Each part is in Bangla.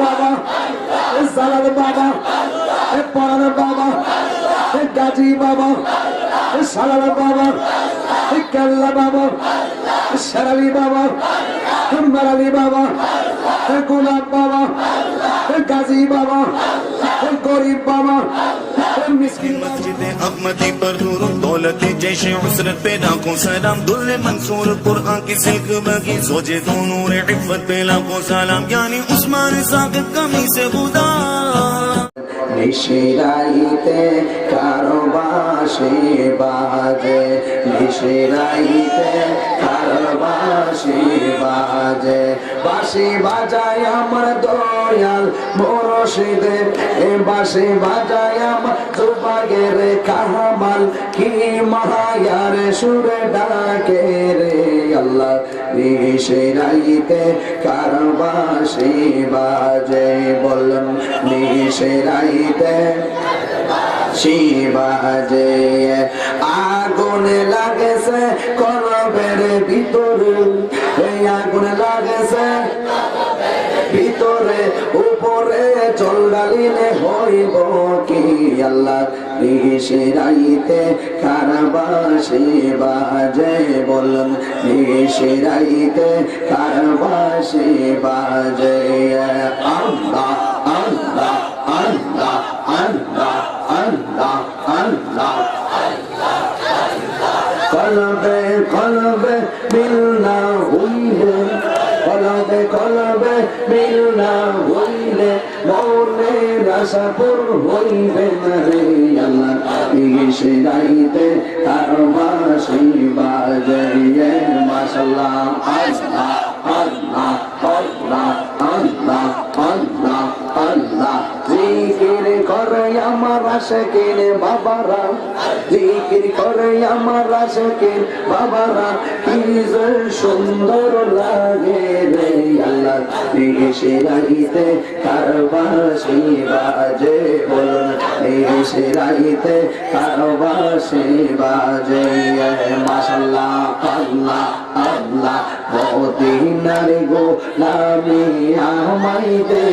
বাবা এ জালার বাবা এ পড়ার বাবা এ গাজী বাবা এ সালার বাবা এ কেল্লা বাবা এ শেরালি বাবা এ মারালি বাবা এ গোলাপ বাবা এ গাজী বাবা এ গরিব বাবা मस्जिद अहमदी पर नूर दौलत जैश उसरत पे लाखों सलाम दुल मंसूर कुरान की सिल्क बगी सोजे दो नूर इफ्फत पे लाखों सलाम यानी उस्मान साकिब कमी से खुदा নিশিরাইতে কারো বাসে বাজে নিশিরাইতে কারো বাসে বাজে বাসি বাজায় আমার দয়াল বরশিদের এ বাসি বাজায় আমার জুবাগের কামাল কি মায়ার সুরে ডাকে রে আল্লাহ। নিশিরাইতে কার বাসে বাজে বলুন নিশিরাইতে শিবাজে আগুন লাগেছে, কলবের ভিতরে। এই আগুন লাগেছে, ভিতরে, উপরে চল হইব কি আল্লাহ? নিশিরাইতে কারবাসি বাজে বলুন, নিশিরাইতে কারবাসি বাজে আল্লাহ আল্লাহ আল্লাহ আল্লাহ আল্লাহ কলবে কলবে মিলনা হইলে কলবে কলবে তার বাসি বাজে মাশাল্লাহ আল্লাহ আল্লাহ আল্লাহ আল্লাহ। আমার বাবারা, জিকির করে আমার আশেকের বাবারা, কি যে সুন্দর লাগে রে আল্লাহ। এসে রাইতে কারবাসি বাজে বলুন এসে রাইতে কারবাসি বাজে। মাশাল্লাহ, আল্লাহ আল্লাহ মদিনার গো নামি আমাই দে।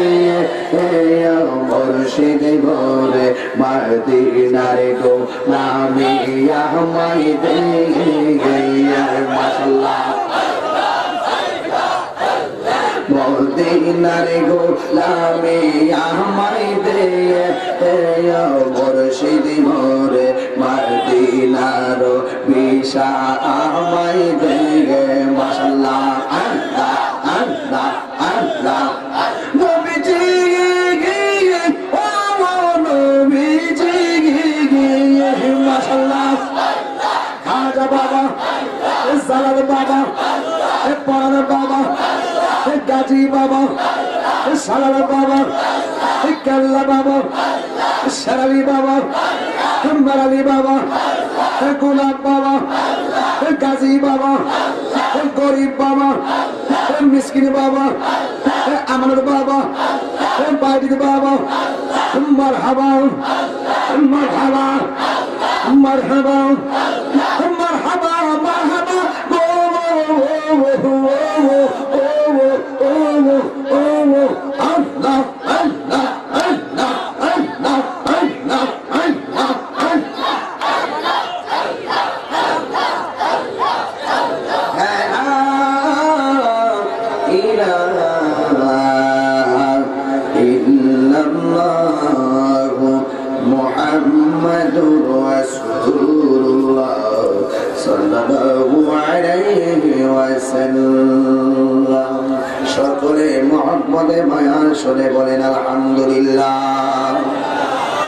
মুর্শিদ গোরে মদিনার গো, নামি আমাই দে মাশাল্লাহ। মদিনার গো, নামি আমাই দে মুর্শিদ মোরে মদিনার বিশা আমাই দে খাজা বাবা সালাদ বাবা পরান বাবা গাজী বাবা সালাদ বাবা কেল্লা বাবা শেরালি বাবা মারালি বাবা গোলাপ বাবা গাজী বাবা গরিব বাবা মিসকিন বাবা আমানের বাবা বাইরের বাবা মারহাবা মারহাবা মারহাবা محمد رسول الله صلى الله عليه وسلم সকলে মোহাম্মদে মায়া শুনে বলেন আলহামদুলিল্লাহ